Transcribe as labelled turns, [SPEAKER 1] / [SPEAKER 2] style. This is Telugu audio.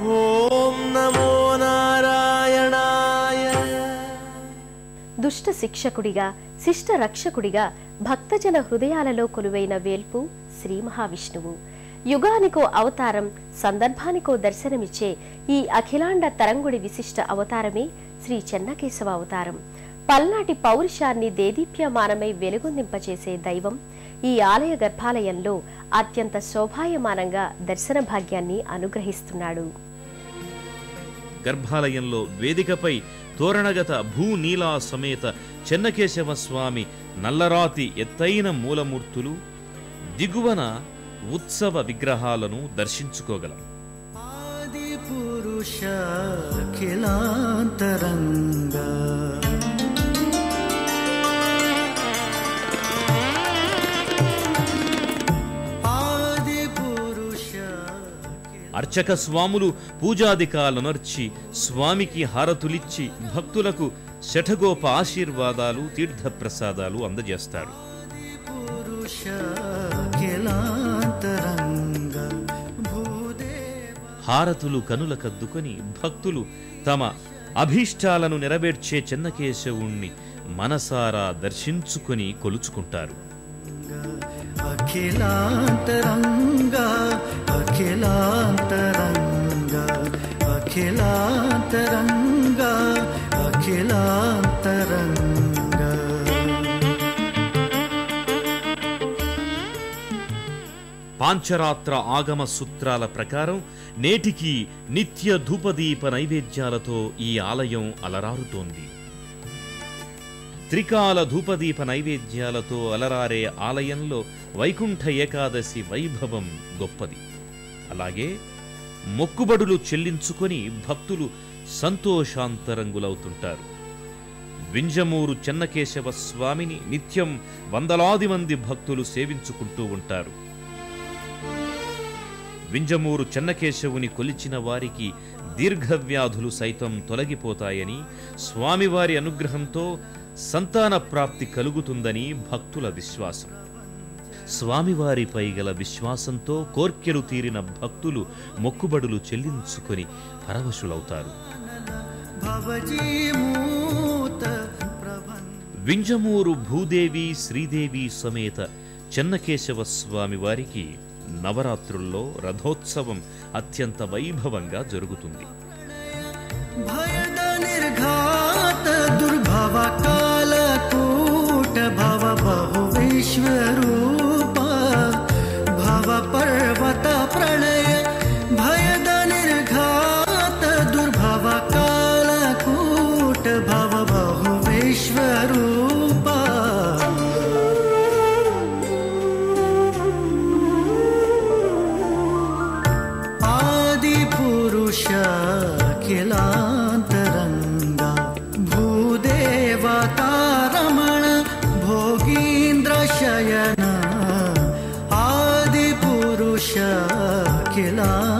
[SPEAKER 1] నమో
[SPEAKER 2] దుష్ట శిక్షకుడిగా శిష్ట రక్షకుడిగా భక్తజన హృదయాలలో కొలువైన వేల్పు శ్రీ మహావిష్ణువు. యుగానికో అవతారం సందర్భానికో దర్శనమిచ్చే ఈ అఖిలాండ తరంగుడి విశిష్ట అవతారమే శ్రీ చెన్నకేశవ అవతారం. పల్నాటి పౌరుషాన్ని దేదీప్యమానమై వెలుగొందింపచేసే దైవం ఈ ఆలయ గర్భాలయంలో అత్యంత శోభాయమానంగా దర్శన భాగ్యాన్ని అనుగ్రహిస్తున్నాడు.
[SPEAKER 3] గర్భాలయంలో వేదికపై తోరణగత భూనీలా సమేత చెన్నకేశవ స్వామి నల్లరాతి ఎత్తైన మూలమూర్తులు దిగువన ఉత్సవ విగ్రహాలను దర్శించుకోగలం.
[SPEAKER 4] ఆది పురుష
[SPEAKER 3] అర్చక స్వాములు పూజాధికాలనర్చి స్వామికి హారతులిచ్చి భక్తులకు శఠగోప ఆశీర్వాదాలు తీర్థప్రసాదాలు అందజేస్తారు. హారతులు కనుల కద్దుకొని భక్తులు తమ అభీష్టాలను నెరవేర్చే చిన్నకేశవుణ్ణి మనసారా దర్శించుకొని కొలుచుకుంటారు.
[SPEAKER 4] అఖిలాంతరంగా
[SPEAKER 3] పాంచరాత్ర ఆగమ సూత్రాల ప్రకారం నేటికి నిత్య ధూపదీప నైవేద్యాలతో ఈ ఆలయం అలరారుతోంది. త్రికాల ధూపదీప నైవేద్యాలతో అలరారే ఆలయంలో వైకుంఠ ఏకాదశి వైభవం గొప్పది. అలాగే మొక్కుబడులు చెల్లించుకొని భక్తులు సంతోషాంతరంగులవుతుంటారు. వింజమూరు చెన్నకేశవ స్వామిని నిత్యం వందలాది మంది భక్తులు సేవించుకుంటూ ఉంటారు. వింజమూరు చెన్నకేశవుని కొలిచిన వారికి దీర్ఘవ్యాధులు సైతం తొలగిపోతాయని స్వామివారి అనుగ్రహంతో సంతాన ప్రాప్తి కలుగుతుందని భక్తుల విశ్వాసం. స్వామివారిపై గల విశ్వాసంతో కోర్కెలు తీరిన భక్తులు మొక్కుబడులు చెల్లించుకొని పరవశులవుతారు. వింజమూరు భూదేవి శ్రీదేవి సమేత చెన్నకేశవ స్వామి వారికి నవరాత్రుల్లో రథోత్సవం అత్యంత వైభవంగా జరుగుతుంది.
[SPEAKER 4] భవ బహు భవ Kela.